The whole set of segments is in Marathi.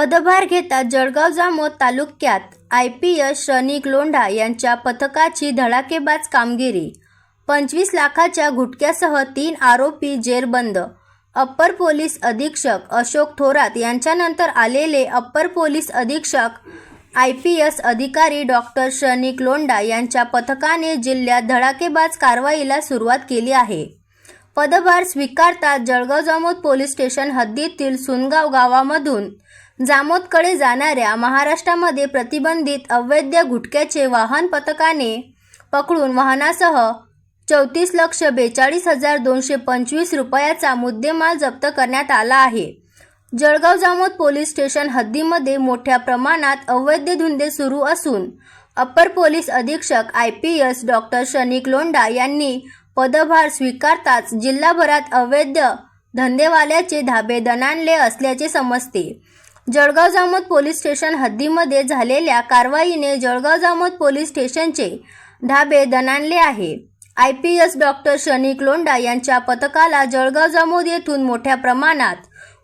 पदभार घेता जळगाव जामोद तालुक्यात I P S Shranik Londha यांच्या पथकाची धडाकेबाज कामगिरी. पंचवीस लाखाच्या गुटख्यासह तीन आरोपी जेरबंद. अप्पर पोलीस अधीक्षक अशोक थोरात यांच्यानंतर आलेले अप्पर पोलीस अधीक्षक आय पी एस अधिकारी डॉक्टर श्रनिक लोंडा यांच्या पथकाने जिल्ह्यात धडाकेबाज कारवाईला सुरुवात केली आहे. पदभार स्वीकारतात जळगाव जामोद पोलीस स्टेशन हद्दीतील सुनगाव गावामधून जामोदकडे जाणाऱ्या महाराष्ट्रामध्ये प्रतिबंधित अवैध गुटख्याचे वाहन पथकाने पकडून वाहनासह चौतीस लक्ष बेचाळीस हजार दोनशे पंचवीस रुपयाचा मुद्देमाल जप्त करण्यात आला आहे. जळगाव जामोद पोलीस स्टेशन हद्दीमध्ये मोठ्या प्रमाणात अवैध धुंदे सुरू असून अप्पर पोलीस अधीक्षक I P S doctor Shanik Londa यांनी पदभार स्वीकारताच जिल्हाभरात अवैध धंदेवाल्याचे धाबे दणाणले असल्याचे समजते. जळगाव जामोद पोलीस स्टेशन हद्दीमध्ये झालेल्या कारवाईने जळगाव जामोद पोलीस स्टेशनचे धाबे दणाणले आहे. I P S doctor Shanik Londa यांच्या पथकाला जळगाव जामोद येथून मोठ्या प्रमाणात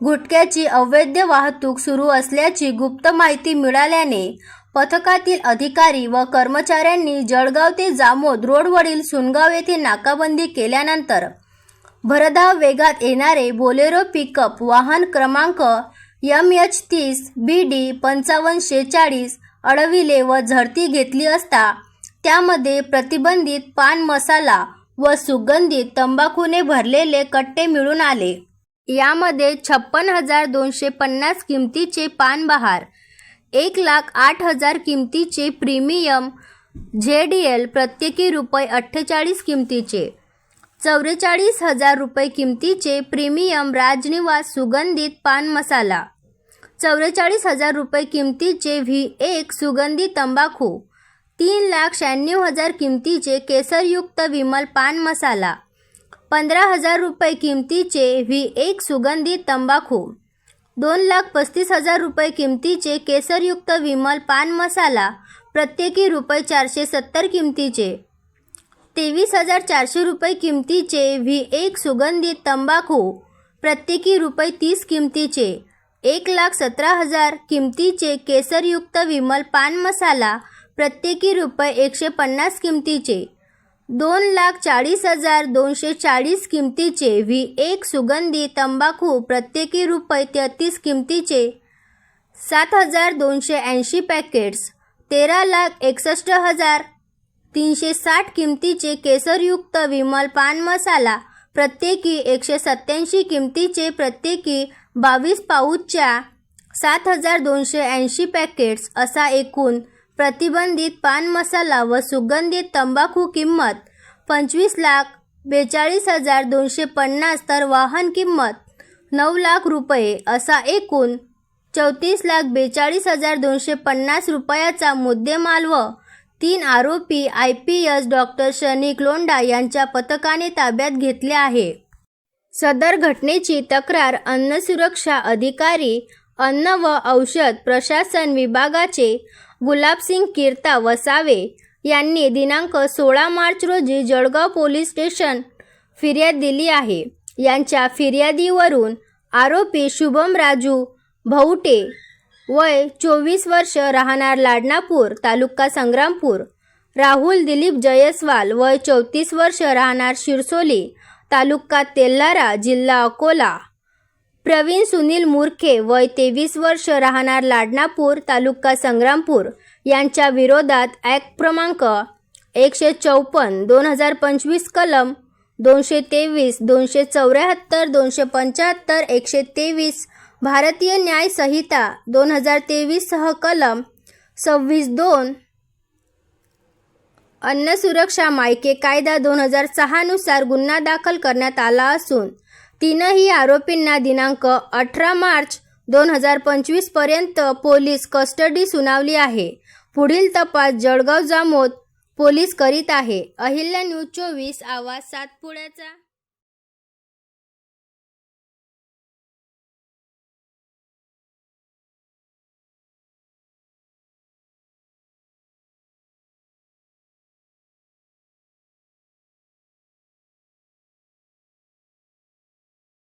गुटख्याची अवैध वाहतूक सुरू असल्याची गुप्त माहिती मिळाल्याने पथकातील अधिकारी व कर्मचाऱ्यांनी जळगाव ते जामोद रोडवरील सुनगाव येथे नाकाबंदी केल्यानंतर भरधाव वेगात येणारे बोलेरो पिकअप वाहन क्रमांक एम एच तीस बी डी पंचावन्न शेचाळीस अडविले व झडती घेतली असता त्यामध्ये प्रतिबंधित पान मसाला व सुगंधित तंबाखूने भरलेले कट्टे मिळून आले. यामध्ये छप्पन हजार दोनशे पन्नास किमतीचे पान बहार एक लाख आठ हजार किमतीचे प्रीमियम झेड एल प्रत्येकी रुपये अठ्ठेचाळीस किमतीचे चौवेचाळीस हजार रुपये किमतीचे प्रीमियम राजनिवास सुगंधित पान मसाला. चौवेचाळीस हजार रुपये किमतीचे व्ही एक सुगंधी तंबाखू. तीन लाख शहाण्णव हजार किमतीचे केसरयुक्त विमल पान मसाला. पंधरा हजार रुपये किमतीचे व्ही एक सुगंधित तंबाखू. दोन लाख पस्तीस हजार रुपये किमतीचे केसरयुक्त विमल पान मसाला. प्रत्येकी रुपये चारशे सत्तर किमतीचे. तेवीस हजार चारशे रुपये किमतीचे व्ही एक सुगंधित तंबाखू प्रत्येकी रुपये तीस किमतीचे एक लाख सतरा हजार किमतीचे केसरयुक्त विमल पान मसाला प्रत्येकी रुपये एकशे पन्नास किमतीचे दोन लाख चाळीस हजार दोनशे चाळीस किमतीचे व्ही एक सुगंधी तंबाखू प्रत्येकी रुपये तेहतीस किमतीचे सात हजार दोनशे ऐंशी पॅकेट्स तेरा लाख एकसष्ट हजार तीनशे साठ किमतीचे केसरयुक्त विमल पान मसाला प्रत्येकी एकशे सत्याऐंशी किमतीचे प्रत्येकी बावीस पाऊचच्या सात हजार दोनशे ऐंशी पॅकेट्स असा एकूण प्रतिबंधित पान मसाला व सुगंधित तंबाखू किंमत पंचवीस लाख बेचाळीस हजार दोनशे पन्नास तर वाहन किंमत नऊ लाख रुपये असा एकूण चौतीस लाख बेचाळीस हजार दोनशे पन्नास रुपयाचा मुद्देमाल व तीन आरोपी I P S doctor Shanik Londha यांच्या पथकाने ताब्यात घेतले आहे. सदर घटनेची तक्रार अन्न सुरक्षा अधिकारी अन्न व औषध प्रशासन विभागाचे गुलाबसिंग कीर्ता वसावे यांनी दिनांक सोळा मार्च रोजी जळगाव पोलीस स्टेशन फिर्याद दिली आहे. यांच्या फिर्यादीवरून आरोपी शुभम राजू भवटे वय चोवीस वर्ष राहणार लाडनापूर तालुका संग्रामपूर. राहुल दिलीप जयस्वाल वय चौतीस वर्ष राहणार शिरसोली तालुका तेल्लारा जिल्हा अकोला. प्रवीण सुनील मुरखे वय तेवीस वर्ष राहणार लाडनापूर तालुका संग्रामपूर यांच्या विरोधात ॲक्ट क्रमांक एकशे चौपन्न दोन हजार पंचवीस कलम दोनशे तेवीस दोनशे चौऱ्याहत्तर दोनशे पंच्याहत्तर एकशे तेवीस भारतीय न्याय संहिता दोन हजार तेवीस सह कलम सव्वीस दोन अन्न सुरक्षा मायके कायदा दोन हजार सहानुसार गुन्हा दाखल करण्यात आला असून तीनही आरोपींना दिनांक अठरा मार्च दोन हजार पंचवीसपर्यंत पोलीस कस्टडी सुनावली आहे. पुढील तपास जळगाव जामोद पोलीस करीत आहे. अहिल्या न्यूज चोवीस आवाज सातपुड्याचा